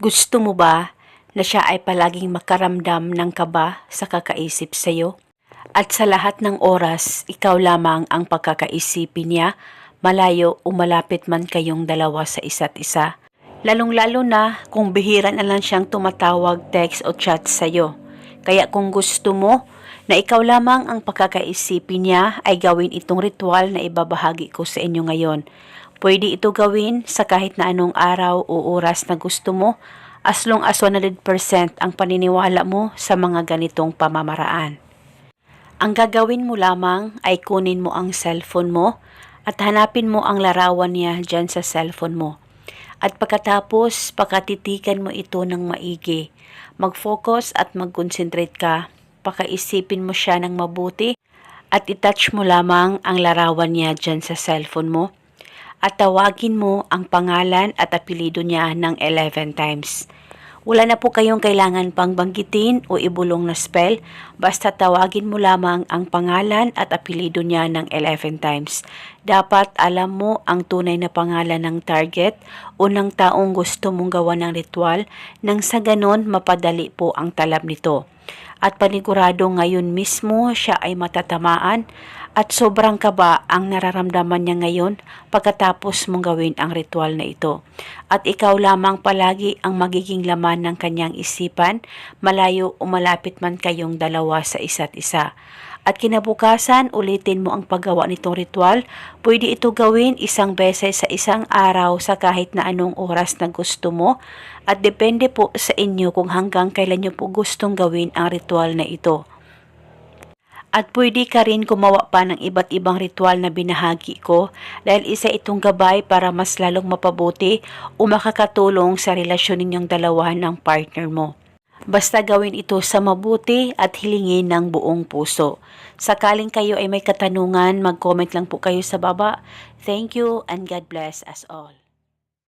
Gusto mo ba na siya ay palaging makaramdam ng kaba sa kakaisip sa iyo? At sa lahat ng oras, ikaw lamang ang pagkakaisipin niya, malayo o malapit man kayong dalawa sa isa't isa. Lalong-lalo na kung bihira na lang siyang tumatawag, text o chat sa iyo. Kaya kung gusto mo na ikaw lamang ang pagkakaisipin niya ay gawin itong ritual na ibabahagi ko sa inyo ngayon. Pwede ito gawin sa kahit na anong araw o oras na gusto mo as long as 100% ang paniniwala mo sa mga ganitong pamamaraan. Ang gagawin mo lamang ay kunin mo ang cellphone mo at hanapin mo ang larawan niya dyan sa cellphone mo. At pagkatapos, pakatitikan mo ito ng maigi. Mag-focus at mag-concentrate ka. Pakaisipin mo siya ng mabuti at itouch mo lamang ang larawan niya dyan sa cellphone mo. At tawagin mo ang pangalan at apelido niya ng 11 times. Wala na po kayong kailangan pang banggitin o ibulong na spell, basta tawagin mo lamang ang pangalan at apelido niya ng 11 times. Dapat alam mo ang tunay na pangalan ng target o ng taong gusto mong gawa ng ritual nang sa ganon mapadali po ang talab nito. At panigurado ngayon mismo siya ay matatamaan at sobrang kaba ang nararamdaman niya ngayon pagkatapos mong gawin ang ritual na ito. At ikaw lamang palagi ang magiging laman ng kanyang isipan, malayo o malapit man kayong dalawa sa isa't isa. At kinabukasan, ulitin mo ang paggawa nitong ritual. Pwede ito gawin isang beses sa isang araw sa kahit na anong oras na gusto mo. At depende po sa inyo kung hanggang kailan nyo po gustong gawin ang ritual na ito. At pwede ka rin gumawa pa ng iba't ibang ritual na binahagi ko dahil isa itong gabay para mas lalong mapabuti o makakatulong sa relasyon ninyong dalawa ng partner mo. Basta gawin ito sa mabuti at hilingin ng buong puso. Sakaling kayo ay may katanungan, mag-comment lang po kayo sa baba. Thank you and God bless us all.